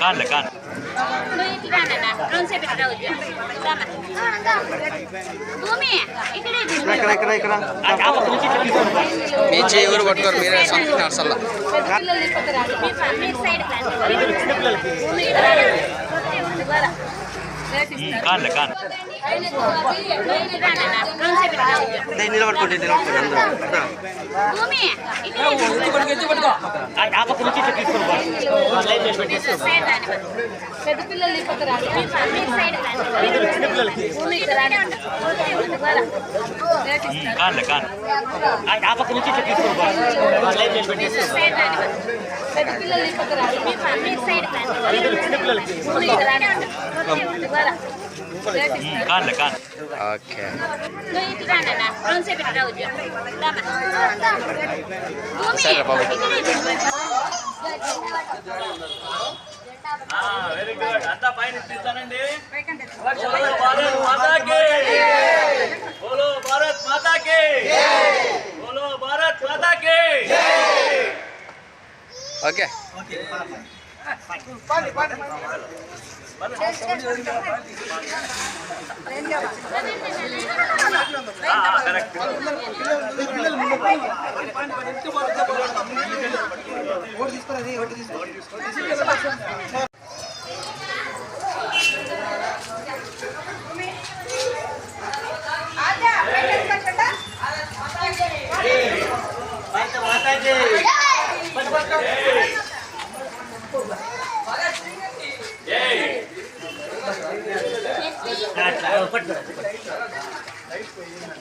కాదులే కాదు మీ చేయి ఎవరు పట్టుకోరు మీరే సొంత నర్సల్లా మీరు కాదు నిలబడుకోండి నిలబడుకోండి అందరూ. కాదులే కాదు ఆ పక్క నుంచి ఇట్లా తీసుకొని పోవాలి. సైడ్ రాని పెద్ద పిల్లలు ఇప్పకరాలి మీరు సైడ్ రాని భూమి ఇక్కడ రాని కాదులే కాదు ఓకే నువ్వు ఇటు రానన్నా రెండు సేపు ఇటు రావచ్చు భూమి సరే బాబు. వెరీ గుడ్ అంతా పైన తీస్తానండి బోలో భారత్ మాతాకి బోలో భారత్ మాతాకి బోలో భారత్ మాతాకి ఓకే Correct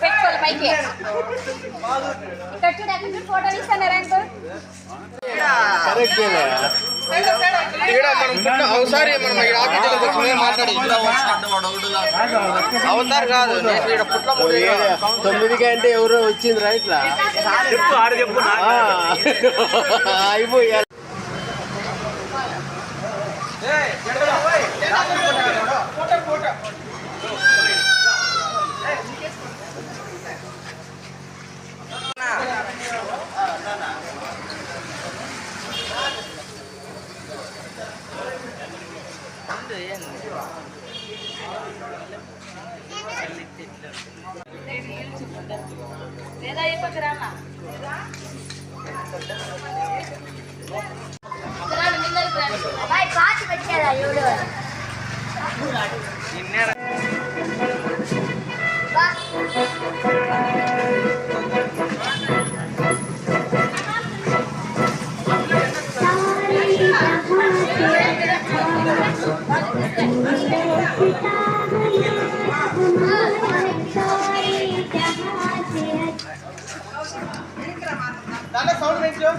పెట్టుకోవాలి పైకి ఇక్కడ చూడు అక్కడ చూడు ఫోటోలు ఇస్తాను రంగు ఒకసారి మనం ఇక్కడ ఆఫీసులో కూర్చొని మాట్లాడి అవుతారు కాదు నేను ఇక్కడ పుట్ల ముందు తొమ్మిదికి అంటే ఎవరో వచ్చింది రైట్లా చెప్పు ఆడ நல்லா சவுண்ட் வெயிட்டோ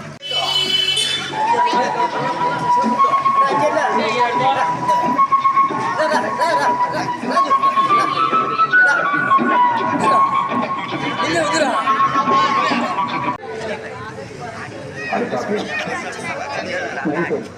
Thank you.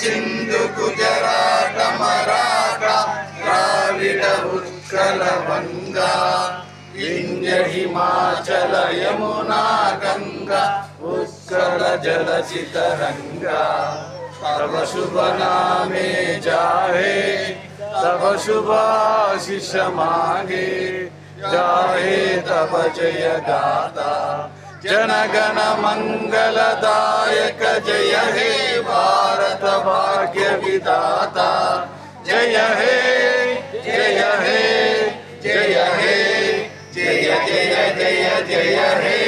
సింధు గుజరాట మరాఠ ద్రావిడ ఉత్కల వంగా. వింధ్య హిమాచల యమునా గంగా ఉత్కల జలచిత రంగా. తవ శుభ నామే జాహే తవ శుభాశిష మాగే. జాహే తవ జయ గాతా जनगण दायक जय हे भारत भाग्य विदाता जय हे जय हे जय हे, जय जय जय जय हे।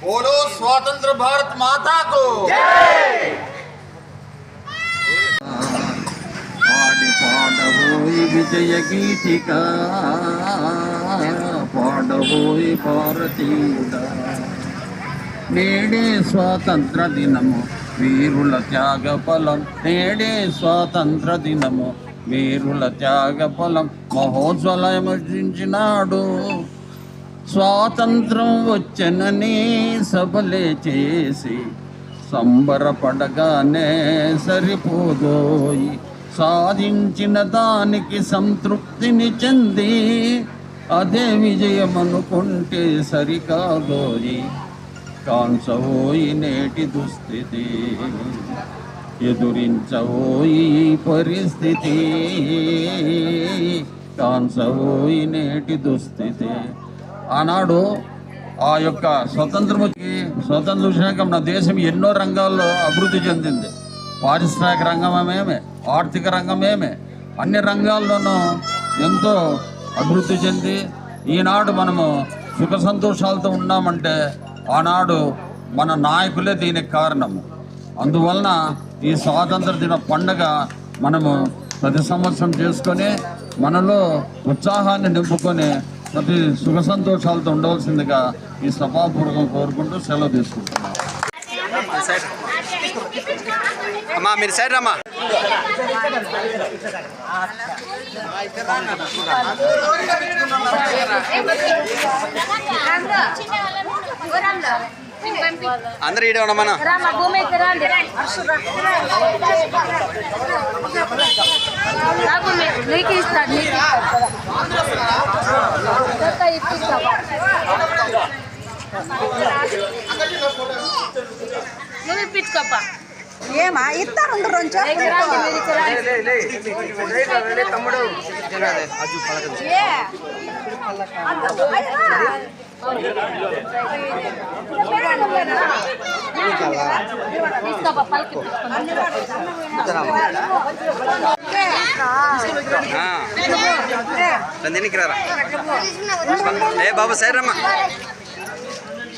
बोलो स्वतंत्र भारत माता को। जय विजय गीतिका। పాడబోయి భారతీయుడ. నేడే స్వాతంత్ర దినము వీరుల త్యాగ ఫలం నేడే స్వాతంత్ర దినము వీరుల త్యాగ ఫలం మహోజ్వలమర్జించినాడు స్వాతంత్రం వచ్చనని సభలే చేసి సంబరపడగానే సరిపోదోయి. సాధించిన దానికి సంతృప్తిని చెంది అదే విజయం అనుకుంటే సరికాదోయి. కాంచవోయి నేటి దుస్థితి ఎదురించవోయి పరిస్థితి. కాంచవోయి నేటి దుస్థితి. ఆనాడు ఆ యొక్క స్వతంత్రముకి స్వతంత్ర స్వతంత్రం మన దేశం ఎన్నో రంగాల్లో అభివృద్ధి చెందింది. పారిశ్రామిక రంగమేమే ఆర్థిక రంగమేమే అన్ని రంగాల్లోనూ ఎంతో అభివృద్ధి చెంది ఈనాడు మనము సుఖ సంతోషాలతో ఉన్నామంటే ఆనాడు మన నాయకులే దీనికి కారణము. అందువలన ఈ స్వాతంత్ర దిన పండగ మనము ప్రతి సంవత్సరం చేసుకొని మనలో ఉత్సాహాన్ని నింపుకొని ప్రతి సుఖ సంతోషాలతో ఉండవలసిందిగా ఈ సభాపూర్వకం కోరుకుంటూ సెలవు తీసుకుంటున్నాం. అమ్మా మీరు సైడ్ రమ్మా. అందరూ ఈడే ఉండమన్నా. రామ భూమి నీకు ఇస్తాడు నీకు నువ్వు ఇప్పించుకోపా ఏమా ఇస్తారు. తమ్ముడు నందినికి రారా ఏ బాబు సైడ్ రమ్మా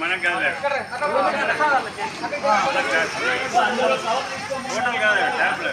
మనకు టోటల్ కాదు ట్యాబ్లు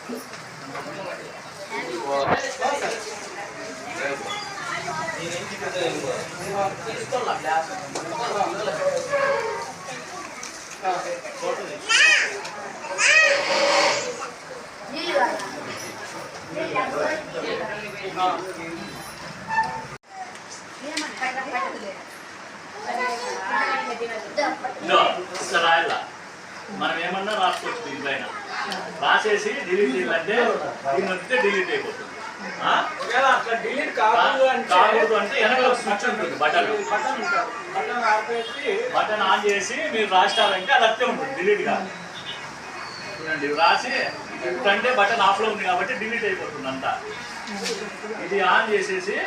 మనం ఏమన్నా రాసుకోవచ్చు దీనిపైన. రాసేసి డిలీట్ చేయాలంటే దీని నొక్కితే డిలీట్ అయిపోతుంది. ఒకవేళ అట్లా డిలీట్ కాకూడదు కాకూడదు అంటే వెనకాల స్విచ్ ఉంటుంది బటన్. బటన్ బటన్ ఆపేసి బటన్ ఆన్ చేసి మీరు రాసినారంటే అది అత్తే ఉంటుంది డిలీట్ కాదు. రాసి అంటే బటన్ ఆఫ్లో ఉంది కాబట్టి డిలీట్ అయిపోతుంది అంతా. ఇది ఆన్ చేసేసి